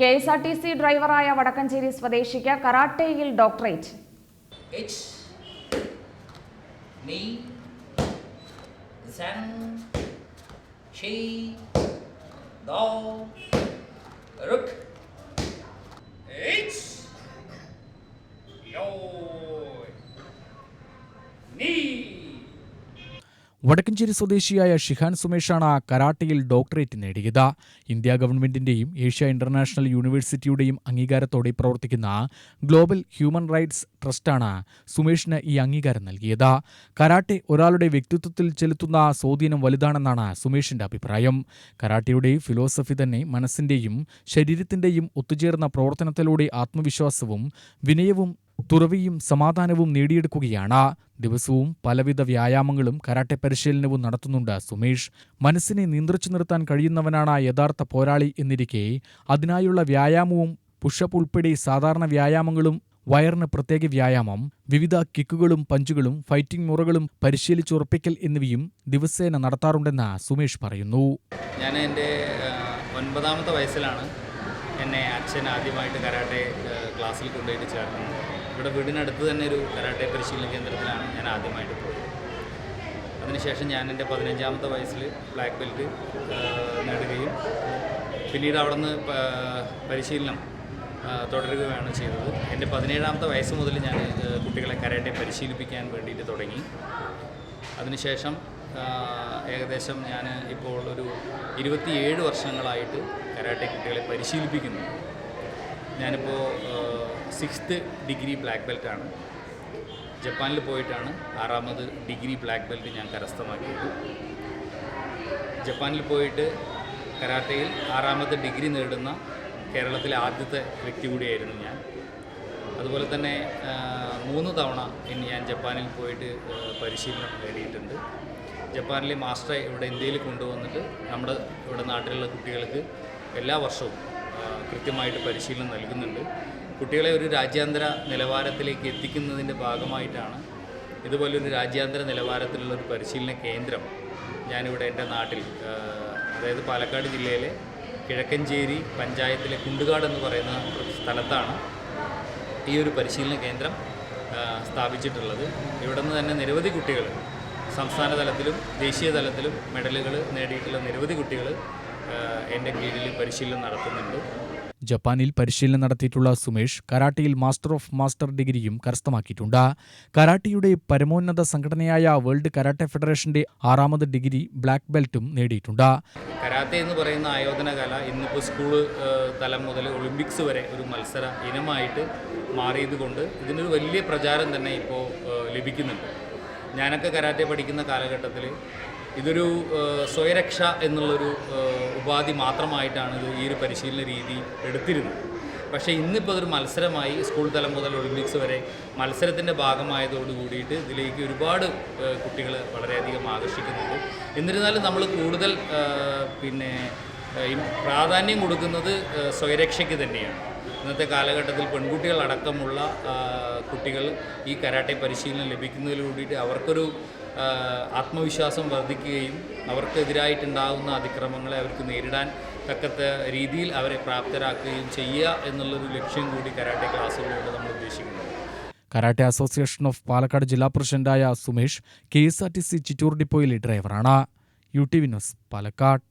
K S R T C ഡ്രൈവറായ വടക്കഞ്ചേരി സ്വദേശിക്ക് കറാട്ടയിൽ ഡോക്ടറേറ്റ്. She വടക്കഞ്ചേരി സ്വദേശിയായ ഷിഹാൻ സുമേഷാണ് കരാട്ടയിൽ ഡോക്ടറേറ്റ് നേടിയത്. ഇന്ത്യ ഗവൺമെന്റിന്റെയും ഏഷ്യ ഇന്റർനാഷണൽ യൂണിവേഴ്സിറ്റിയുടെയും അംഗീകാരത്തോടെ പ്രവർത്തിക്കുന്ന ഗ്ലോബൽ ഹ്യൂമൻ റൈറ്റ്സ് ട്രസ്റ്റാണ് സുമേഷിന് ഈ അംഗീകാരം നൽകിയത്. കരാട്ടെ ഒരാളുടെ വ്യക്തിത്വത്തിൽ ചെലുത്തുന്ന സ്വാധീനം വലുതാണെന്നാണ് സുമേഷിന്റെ അഭിപ്രായം. കരാട്ടയുടെ ഫിലോസഫി തന്നെ മനസ്സിന്റെയും ശരീരത്തിന്റെയും ഒത്തുചേർന്ന പ്രവർത്തനത്തിലൂടെ ആത്മവിശ്വാസവും വിനയവും തുറവിയും സമാധാനവും നേടിയെടുക്കുകയാണ്. ദിവസവും പലവിധ വ്യായാമങ്ങളും കരാട്ടെ പരിശീലനവും നടത്തുന്നുണ്ട് സുമേഷ്. മനസ്സിനെ നിയന്ത്രിച്ചു നിർത്താൻ കഴിയുന്നവനാണ് യഥാർത്ഥ പോരാളി എന്നിരിക്കെ അതിനായുള്ള വ്യായാമവും പുഷപ്പ് ഉൾപ്പെടെ സാധാരണ വ്യായാമങ്ങളും വയറിന് പ്രത്യേക വ്യായാമം വിവിധ കിക്കുകളും പഞ്ചുകളും ഫൈറ്റിംഗ് മുറകളും പരിശീലിച്ചുറപ്പിക്കൽ എന്നിവയും ദിവസേന നടത്താറുണ്ടെന്ന് സുമേഷ് പറയുന്നു. ഞാൻ എന്റെ ഒൻപതാമത്തെ വയസ്സിലാണ് എന്നെ അച്ഛൻ ആദ്യമായിട്ട് കരാട്ടെ ക്ലാസ്സിൽ കൊണ്ടുപോയിട്ട് ചേർക്കുന്നത്. ഇവിടെ വീടിനടുത്ത് തന്നെ ഒരു കരാട്ടെ പരിശീലന കേന്ദ്രത്തിലാണ് ഞാൻ ആദ്യമായിട്ട് പോയത്. അതിനുശേഷം ഞാൻ എന്റെ പതിനഞ്ചാമത്തെ വയസ്സിൽ ബ്ലാക്ക് ബെൽറ്റ് നേടുകയും പിന്നീട് അവിടെ നിന്ന് പരിശീലനം തുടരുകയാണ് ചെയ്തത്. എന്റെ പതിനേഴാമത്തെ വയസ്സ് മുതൽ ഞാൻ കുട്ടികളെ കരാട്ടെ പരിശീലിപ്പിക്കാൻ വേണ്ടിയിട്ട് തുടങ്ങി. അതിനുശേഷം ഏകദേശം ഞാൻ ഇപ്പോൾ ഒരു ഇരുപത്തിയേഴ് വർഷങ്ങളായിട്ട് കരാട്ടെ കുട്ടികളെ പരിശീലിപ്പിക്കുന്നു ഞാനിപ്പോൾ സിക്സ്ത് ഡിഗ്രി ബ്ലാക്ക് ബെൽറ്റാണ് ജപ്പാനിൽ പോയിട്ടാണ് ആറാമത് ഡിഗ്രി ബ്ലാക്ക് ബെൽറ്റ് ഞാൻ കരസ്ഥമാക്കിയത്. ജപ്പാനിൽ പോയിട്ട് കരാട്ടയിൽ ആറാമത്തെ ഡിഗ്രി നേടുന്ന കേരളത്തിലെ ആദ്യത്തെ വ്യക്തി കൂടിയായിരുന്നു ഞാൻ. അതുപോലെ തന്നെ മൂന്ന് തവണ ഇനി ഞാൻ ജപ്പാനിൽ പോയിട്ട് പരിശീലനം നേടിയിട്ടുണ്ട്. ജപ്പാനിലെ മാസ്റ്ററെ ഇവിടെ ഇന്ത്യയിൽ കൊണ്ടുവന്നിട്ട് നമ്മുടെ ഇവിടെ നാട്ടിലുള്ള കുട്ടികൾക്ക് എല്ലാ വർഷവും കൃത്യമായിട്ട് പരിശീലനം നൽകുന്നുണ്ട്. കുട്ടികളെ ഒരു രാജ്യാന്തര നിലവാരത്തിലേക്ക് എത്തിക്കുന്നതിന്റെ ഭാഗമായിട്ടാണ് ഇതുപോലൊരു രാജ്യാന്തര നിലവാരത്തിലുള്ള ഒരു പരിശീലന കേന്ദ്രം ഞാനിവിടെ എന്റെ നാട്ടിൽ അതായത് പാലക്കാട് ജില്ലയിലെ കിഴക്കഞ്ചേരി പഞ്ചായത്തിലെ കുണ്ടുകാട് എന്ന് പറയുന്ന സ്ഥലത്താണ് ഈ ഒരു പരിശീലന കേന്ദ്രം സ്ഥാപിച്ചിട്ടുള്ളത്. ഇവിടെ നിന്ന് തന്നെ നിരവധി കുട്ടികൾ സംസ്ഥാന തലത്തിലും ദേശീയ തലത്തിലും മെഡലുകൾ നേടിയിട്ടുള്ള നിരവധി കുട്ടികൾ എന്റെ കീഴിൽ പരിശീലനം നടത്തുന്നുണ്ട്. ജപ്പാനിൽ പരിശീലനം നടത്തിയിട്ടുള്ള സുമേഷ് കരാട്ടയിൽ മാസ്റ്റർ ഓഫ് മാസ്റ്റർ ഡിഗ്രിയും കരസ്ഥമാക്കിയിട്ടുണ്ട്. കരാട്ടിയുടെ പരമോന്നത സംഘടനയായ വേൾഡ് കരാട്ടെ ഫെഡറേഷന്റെ ആറാമത് ഡിഗ്രി ബ്ലാക്ക് ബെൽറ്റും നേടിയിട്ടുണ്ട്. കരാട്ടെ എന്ന് പറയുന്ന ആയോധന കല ഇന്നിപ്പോൾ സ്കൂൾ തലം മുതൽ ഒളിമ്പിക്സ് വരെ ഒരു മത്സര ഇനമായിട്ട് മാറിയതുകൊണ്ട് ഇതിനൊരു വലിയ പ്രചാരം തന്നെ ഇപ്പോൾ ലഭിക്കുന്നുണ്ട്. ഞാനൊക്കെ കരാട്ടെ പഠിക്കുന്ന കാലഘട്ടത്തിൽ ഇതൊരു സ്വയരക്ഷ എന്നുള്ളൊരു ഉപാധി മാത്രമായിട്ടാണ് ഇത് ഈ ഒരു പരിശീലന രീതി എടുത്തിരുന്നത്. പക്ഷേ ഇന്നിപ്പോൾ അതൊരു മത്സരമായി സ്കൂൾ തലം മുതൽ ഒളിമ്പിക്സ് വരെ മത്സരത്തിന്റെ ഭാഗമായതോട് കൂടിയിട്ട് ഇതിലേക്ക് ഒരുപാട് കുട്ടികൾ വളരെയധികം ആകർഷിക്കുന്നുണ്ട്. എന്നിരുന്നാലും നമ്മൾ കൂടുതൽ പിന്നെ പ്രാധാന്യം കൊടുക്കുന്നത് സ്വയരക്ഷയ്ക്ക് തന്നെയാണ്. ഇന്നത്തെ കാലഘട്ടത്തിൽ പെൺകുട്ടികളടക്കമുള്ള കുട്ടികൾ ഈ കരാട്ടെ പരിശീലനം ലഭിക്കുന്നതിലൂടെ അവർക്കൊരു ആ, ആത്മവിശ്വാസം വർദ്ധിക്കുകയും അവർക്കെതിരായിട്ടുണ്ടാകുന്ന അതിക്രമങ്ങളെ അവർക്ക് നേരിടാൻ തക്കത്ത രീതിയിൽ അവരെ പ്രാപ്തരാക്കുകയും ചെയ്യുക എന്നുള്ളൊരു ലക്ഷ്യം കൂടി കരാട്ടെ ക്ലാസ്സുകളിലൂടെ നമ്മൾ ഉദ്ദേശിക്കുന്നത് കരാട്ടെ അസോസിയേഷൻ ഓഫ് പാലക്കാട് ജില്ലാ പ്രസിഡന്റായ Sumesh K S R T C Chittoor ഡിപ്പോയിലെ ഡ്രൈവറാണ്. U T V news Palakkad.